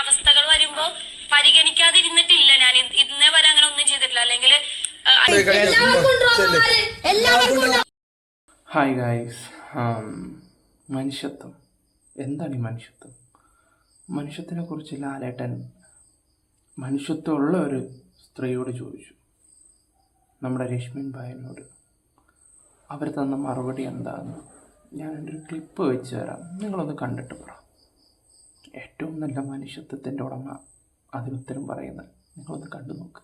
അവസ്ഥകൾ വരുമ്പോ പരിഗണിക്കാതിരുന്നിട്ടില്ല. ഞാൻ ഇന്നേ വരെ അങ്ങനെ ഒന്നും ചെയ്തിട്ടില്ല. അല്ലെങ്കിൽ ഹായ് ഗായ്സ് മനുഷ്യത്വം. എന്താണ് ഈ മനുഷ്യത്വം? മനുഷ്യത്തിനെ കുറിച്ച് ലാലേട്ടൻ മനുഷ്യത്വമുള്ള ഒരു സ്ത്രീയോട് ചോദിച്ചു. നമ്മുടെ രശ്മിൻ ഭായനോട്. അവർ തന്ന മറുപടി എന്താണെന്ന് ഞാൻ എന്റെ ഒരു ക്ലിപ്പ് വെച്ച് തരാം. നിങ്ങളൊന്ന് കണ്ടിട്ട് പറ. ഏറ്റവും നല്ല മനുഷ്യത്വത്തിന്റെ ഉടമ അതിനുത്തരം പറയുന്നത്. നിങ്ങളൊന്ന് കണ്ടു നോക്ക്?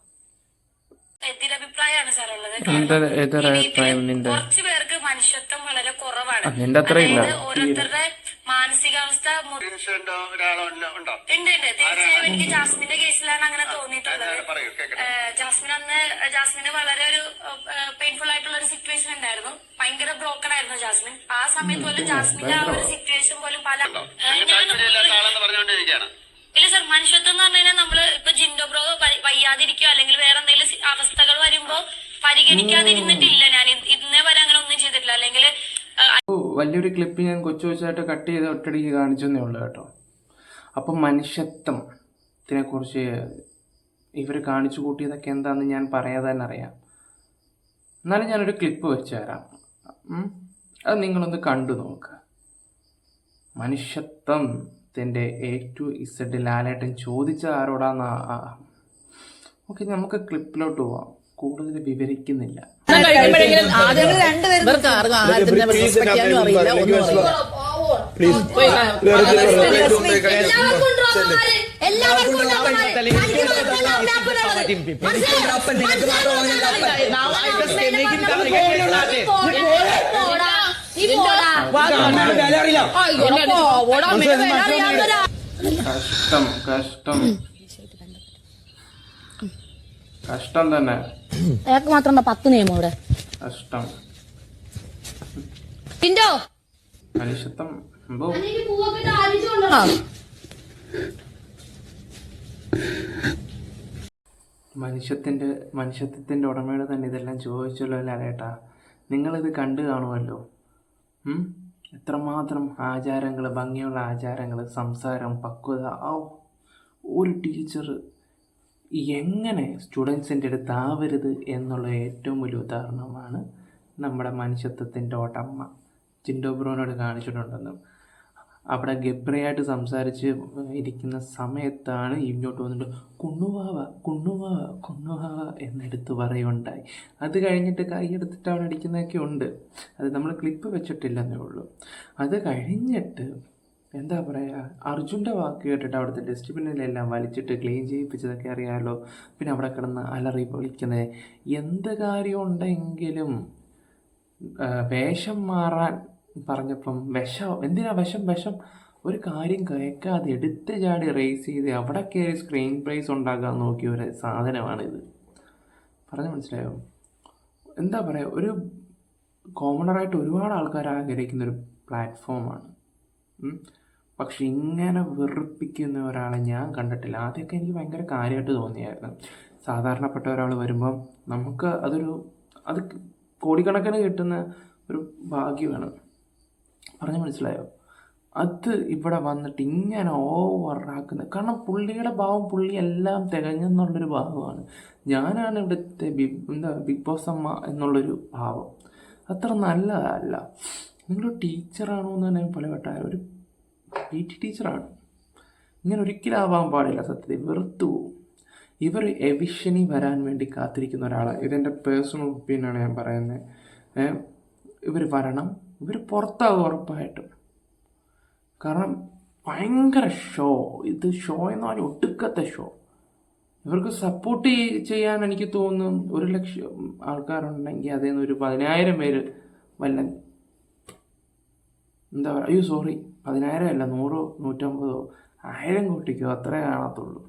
കുറച്ചു പേർക്ക് മനുഷ്യത്വം വളരെ കുറവാണ്. നിന്റെ ഓരോരുത്തരുടെ മാനസികാവസ്ഥ ഉണ്ട്? ഉണ്ട് തീർച്ചയായും എനിക്ക് ജാസ്മിന്റെ കേസിലാണ് അങ്ങനെ തോന്നിയിട്ടുള്ളത്. ജാസ്മിൻ അന്ന് ജാസ്മിന് വളരെ ഒരു പെയിൻഫുൾ ആയിട്ടുള്ള ഒരു സിറ്റുവേഷൻ ഉണ്ടായിരുന്നു. ഭയങ്കര ബ്രോക്കൺ ആയിരുന്നു ജാസ്മിൻ. ആ സമയത്ത് പോലും ജാസ്മിന്റെ ആ ഒരു സിറ്റുവേഷൻ പോലും പല ആളെന്ന് ഇല്ല സർ മനുഷ്യത്വം എന്ന് പറഞ്ഞാൽ നമ്മൾ ഇപ്പൊ ജിൻഡോ ബ്രോ വയ്യാതിരിക്കോ അല്ലെങ്കിൽ വേറെ എന്തെങ്കിലും അവസ്ഥകൾ വരുമ്പോ പരിഗണിക്കാതിരുന്നിട്ടില്ല ഞാൻ. ഇന്നേ വരെ അങ്ങനെ ഒന്നും ചെയ്തിട്ടില്ല. അല്ലെങ്കിൽ വലിയൊരു ക്ലിപ്പ് ഞാൻ കൊച്ചു കൊച്ചായിട്ട് കട്ട് ചെയ്ത് ഒറ്റടിക്ക് കാണിച്ചെന്നേ ഉള്ളൂ കേട്ടോ. അപ്പം മനുഷ്യത്വത്തിനെ കുറിച്ച് ഇവർ കാണിച്ചു കൂട്ടിയതൊക്കെ എന്താണെന്ന് ഞാൻ പറയാതെ തന്നെ അറിയാം. എന്നാലും ഞാനൊരു ക്ലിപ്പ് വെച്ച് തരാം. അത് നിങ്ങളൊന്ന് കണ്ടു നോക്കുക മനുഷ്യത്വത്തിന്റെ എ ടു ഇസഡ് ലാലേട്ടൻ ചോദിച്ചത് ആരോടാന്ന്? ഓക്കെ നമുക്ക് ക്ലിപ്പിലോട്ട് പോവാം. കൂടുതൽ വിവരിക്കുന്നില്ല. കഴിക്കുമ്പോഴെങ്കിലും റെസ്പെക്ട് അറിയില്ല. കഷ്ടം കഷ്ടം. കഷ്ടം തന്നെ. അയാൾക്ക് മാത്രം പത്ത് നിയമം ഇവിടെ കഷ്ടം. ടിൻഡോ മനുഷ്യത്വം മനുഷ്യത്തിന്റെ മനുഷ്യത്വത്തിന്റെ ഉടമയുടെ തന്നെ ഇതെല്ലാം ചോദിച്ചല്ലോ നിങ്ങൾ നിങ്ങളിത് കണ്ടു കാണുമല്ലോ. ഉം? എത്രമാത്രം ആചാരങ്ങൾ ഭംഗിയുള്ള ആചാരങ്ങൾ സംസാരം പക്വത ആ ഒരു ടീച്ചർ എങ്ങനെ സ്റ്റുഡൻസിന്റെ അടുത്ത് ആവരുത് എന്നുള്ള ഏറ്റവും വലിയ ഉദാഹരണമാണ് നമ്മുടെ മനുഷ്യത്വത്തിന്റെ ഓട്ടമ്മ ചിൻഡോ ബ്രോനോട് കാണിച്ചിട്ടുണ്ടെന്നും അവിടെ ഗബ്രയായിട്ട് സംസാരിച്ച് ഇരിക്കുന്ന സമയത്താണ് ഇങ്ങോട്ട് വന്നിട്ട് കുണ്ണുവാവ കുണ്ണുവാവ കുണ്ണുവാവ എന്നെടുത്ത് പറയുണ്ടായി. അത് കഴിഞ്ഞിട്ട് കൈയെടുത്തിട്ട് അവിടെ അടിക്കുന്നതൊക്കെ ഉണ്ട്. അത് നമ്മൾ ക്ലിപ്പ് വെച്ചിട്ടില്ലെന്നേ ഉള്ളൂ. അത് കഴിഞ്ഞിട്ട് എന്താ പറയുക അർജുന്റെ വാക്ക് കേട്ടിട്ട് അവിടുത്തെ ഡസ്റ്റ്ബിന്നിലെല്ലാം വലിച്ചിട്ട് ക്ലീൻ ചെയ്യിപ്പിച്ചതൊക്കെ അറിയാമല്ലോ പിന്നെ അവിടെ കിടന്ന് അലറി പൊളിക്കുന്നത് എന്ത് കാര്യമുണ്ടെങ്കിലും വേഷം മാറാൻ പറഞ്ഞപ്പം വിഷം എന്തിനാ വിഷം വിഷം? ഒരു കാര്യം കേൾക്കാതെ എടുത്ത് ചാടി റേസ് ചെയ്ത് അവിടെ കയറി സ്ക്രീൻ പ്രൈസ് ഉണ്ടാക്കാൻ നോക്കിയ ഒരു സാധനമാണിത്. പറഞ്ഞു മനസ്സിലായോ? എന്താ പറയുക ഒരു കോമണറായിട്ട് ഒരുപാട് ആൾക്കാർ ആഗ്രഹിക്കുന്ന ഒരു പ്ലാറ്റ്ഫോമാണ് പക്ഷെ ഇങ്ങനെ വെറുപ്പിക്കുന്ന ഒരാളെ ഞാൻ കണ്ടിട്ടില്ല. ആദ്യമൊക്കെ എനിക്ക് ഭയങ്കര കാര്യമായിട്ട് തോന്നിയായിരുന്നു. സാധാരണപ്പെട്ട ഒരാൾ വരുമ്പം നമുക്ക് അതൊരു അത് കോടിക്കണക്കിന് കിട്ടുന്ന ഒരു ഭാഗ്യമാണ്. പറഞ്ഞു മനസ്സിലായോ? അത് ഇവിടെ വന്നിട്ട് ഇങ്ങനെ ഓവറാക്കുന്നത് കാരണം പുള്ളിയുടെ ഭാവം പുള്ളി എല്ലാം തികഞ്ഞെന്നുള്ളൊരു ഭാവമാണ്. ഞാനാണ് ഇവിടുത്തെ ബിഗ് എന്താ ബിഗ് ബോസ് അമ്മ എന്നുള്ളൊരു ഭാവം. അത്ര നല്ലതല്ല. നിങ്ങൾ ടീച്ചറാണോ എന്ന് തന്നെ പല വട്ടം ഒരു പി ടി ടീച്ചറാണ്. ഇങ്ങനെ ഒരിക്കലും ആവാൻ പാടില്ല സത്യത്തിൽ. വെറുത്തു ഇവർ എവിഷനി വരാൻ വേണ്ടി കാത്തിരിക്കുന്ന ഒരാളാണ് ഇതെന്റെ പേഴ്സണൽ ഒപ്പീനിയനാണ് ഞാൻ പറയുന്നത് ഇവർ വരണം. ഇവർ പുറത്താകും ഉറപ്പായിട്ടും. കാരണം ഭയങ്കര ഷോ ഇത് ഷോ എന്ന് പറഞ്ഞാൽ ഒടുക്കത്തെ ഷോ ഇവർക്ക് സപ്പോർട്ട് ചെയ്യാൻ എനിക്ക് തോന്നുന്നു ഒരു ലക്ഷം ആൾക്കാരുണ്ടെങ്കിൽ അതിൽ നിന്ന് ഒരു പതിനായിരം പേര് വല്ല എന്താ പറയുക അയ്യോ സോറി പതിനായിരം അല്ല നൂറോ നൂറ്റമ്പതോ ആയിരം കോട്ടിക്കോ അത്രേ കാണത്തുള്ളൂ.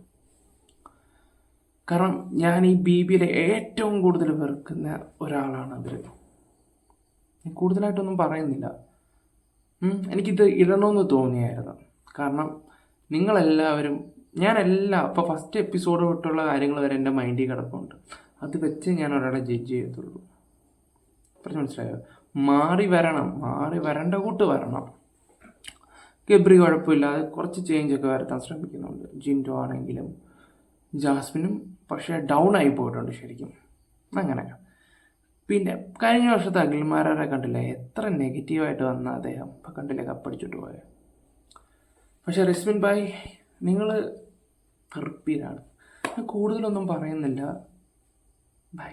കാരണം ഞാൻ ഈ ബി ബിയിലെ ഏറ്റവും കൂടുതൽ വെറുക്കുന്ന ഒരാളാണ് അവർ ഞാൻ കൂടുതലായിട്ടൊന്നും പറയുന്നില്ല. എനിക്കിത് ഇടണമെന്ന് തോന്നിയായിരുന്നു. കാരണം നിങ്ങളെല്ലാവരും ഞാനെല്ലാം ഇപ്പോൾ ഫസ്റ്റ് എപ്പിസോഡ് തൊട്ടുള്ള കാര്യങ്ങൾ വരെ എന്റെ മൈൻഡിൽ കിടപ്പുണ്ട്. അത് വെച്ച് ഞാൻ ഒരാളെ ജഡ്ജ് ചെയ്യത്തുള്ളൂ. പറഞ്ഞു മനസ്സിലായോ? മാറി വരണം മാറി വരേണ്ട കൂട്ട് വരണം. ഗബ്രി കുഴപ്പമില്ലാതെ കുറച്ച് ചേഞ്ച് ഒക്കെ വരുത്താൻ ശ്രമിക്കുന്നുണ്ട്. ജിൻഡോ ആണെങ്കിലും ജാസ്മിനും പക്ഷേ ഡൗൺ ആയി പോയിട്ടുണ്ട് ശരിക്കും. അങ്ങനെ പിന്നെ കഴിഞ്ഞ വർഷത്തെ അഖിൽമാരെ കണ്ടില്ലേ? എത്ര നെഗറ്റീവായിട്ട് വന്ന അദ്ദേഹം? ഇപ്പം കണ്ടില്ലേ? കപ്പടിച്ചിട്ട് പോയത് പക്ഷേ റിസ്മിൻ ഭായ് നിങ്ങൾ ഞാൻ കൂടുതലൊന്നും പറയുന്നില്ല. ബൈ